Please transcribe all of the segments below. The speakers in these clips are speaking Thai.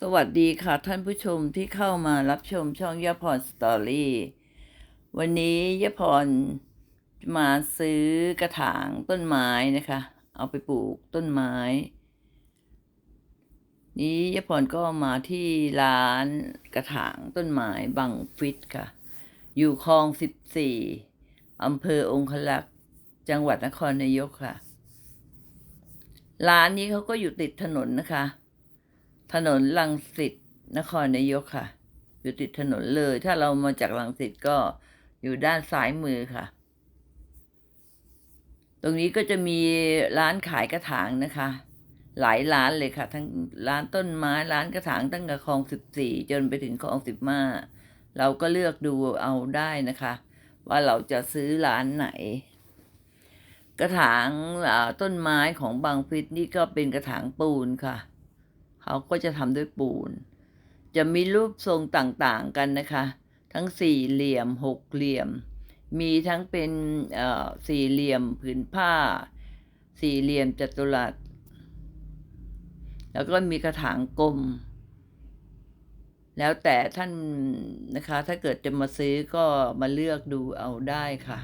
สวัสดีค่ะท่านผู้ชมที่เข้ามารับชมช่องยะพรสตอรี่ วันนี้ยะพรมาซื้อกระถางต้นไม้นะคะ เอาไปปลูกต้นไม้ นี้ยะพรก็มาที่ร้านกระถางต้นไม้บังฟิตค่ะ อยู่คลองสิบสี่อำเภอองคลักษ์จังหวัดนครนายกค่ะ ร้านนี้เขาก็อยู่ติดถนนนะคะ ถนนลังสิตนครนายกค่ะ อยู่ติดถนนเลย ถ้าเรามาจากลังสิตก็อยู่ด้านซ้ายมือค่ะ ตรงนี้ก็จะมีร้านขายกระถางนะคะ หลายร้านเลยค่ะ ทั้งร้านต้นไม้ร้านกระถางตั้งแต่คลองสิบสี่จนไปถึงคลองสิบห้าเราก็เลือกดูเอาได้นะคะ ว่าเราจะซื้อร้านไหน กระถางต้นไม้ของบางฟิตนี่ก็เป็นกระถางปูนค่ะ เขาก็จะทำด้วยปูน จะมีรูปทรงต่างๆกันนะคะ ทั้งสี่เหลี่ยมหกเหลี่ยม มีทั้งเป็นสี่เหลี่ยมผืนผ้า สี่เหลี่ยมจัตุรัส แล้วก็มีกระถางกลม แล้วแต่ท่านนะคะ ถ้าเกิดจะมาซื้อก็มาเลือกดูเอาได้ค่ะ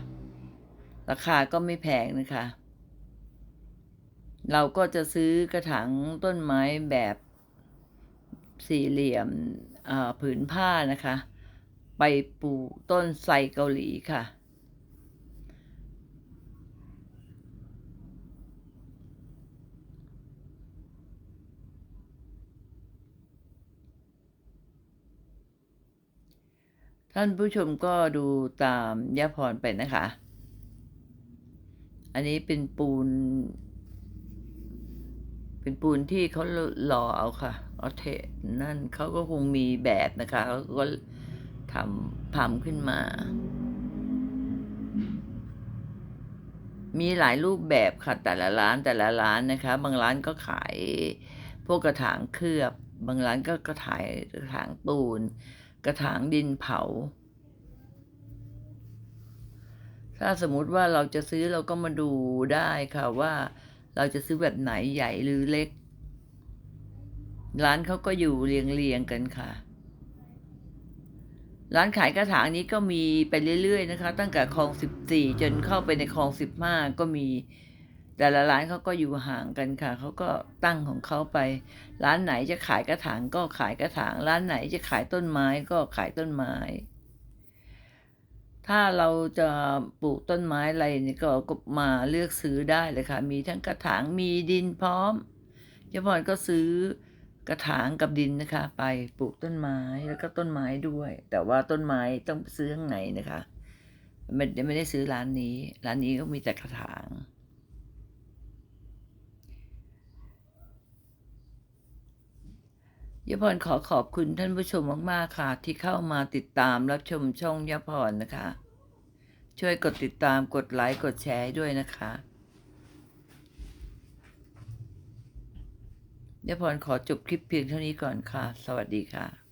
ราคาก็ไม่แพงนะคะเราก็จะซื้อกระถางต้นไม้แบบ สี่เหลี่ยมผืนผ้านะคะ ไปปลูกต้นไทรเกาหลีค่ะ ท่านผู้ชมก็ดูตามย่าพรไปนะคะ อันนี้เป็นปูน เป็นปูนที่เขาหล่อเอาค่ะเอาเทนั่นเขาก็คงมีแบบนะคะเขาก็ทำทำขึ้นมา มีหลายรูปแบบค่ะ แต่ละร้านแต่ละร้านนะคะ บางร้านก็ขาย พวกกระถางเคลือบ บางร้านก็กระถายกระถางปูน กระถางดินเผา ถ้าสมมุติว่าเราจะซื้อเราก็มาดูได้ค่ะว่า เราจะซื้อแบบไหนใหญ่หรือเล็ก ร้านเขาก็อยู่เรียงเรียงๆกันค่ะ ร้านขายกระถางนี้ก็มีไปเรื่อยๆนะคะ ตั้งแต่คลองสิบสี่จนเข้าไปในคลองสิบห้าก็มีแต่ละร้านเขาก็อยู่ห่างกันค่ะเขาก็ตั้งของเขาไป ร้านไหนจะขายกระถางก็ขายกระถาง ร้านไหนจะขายต้นไม้ก็ขายต้นไม้ ถ้าเราจะปลูกต้นไม้อะไรนี่ก็ก็มาเลือกซื้อได้เลยค่ะ มีทั้งกระถางมีดินพร้อมเจ้าพรก็ซื้อกระถางกับดินนะคะ ไปปลูกต้นไม้แล้วก็ต้นไม้ด้วย แต่ว่าต้นไม้ต้องซื้อข้างในนะคะไม่ไม่ได้ซื้อร้านนี้ ร้านนี้ก็มีแต่กระถาง ยพรขอขอบคุณท่านผู้ชมมาก ๆ ค่ะ ที่เข้ามาติดตามรับชมช่องยพรนะคะ ช่วยกดติดตามกดไลค์กดแชร์ด้วยนะคะยพรขอจบคลิปเพียงเท่านี้ก่อนค่ะ สวัสดีค่ะ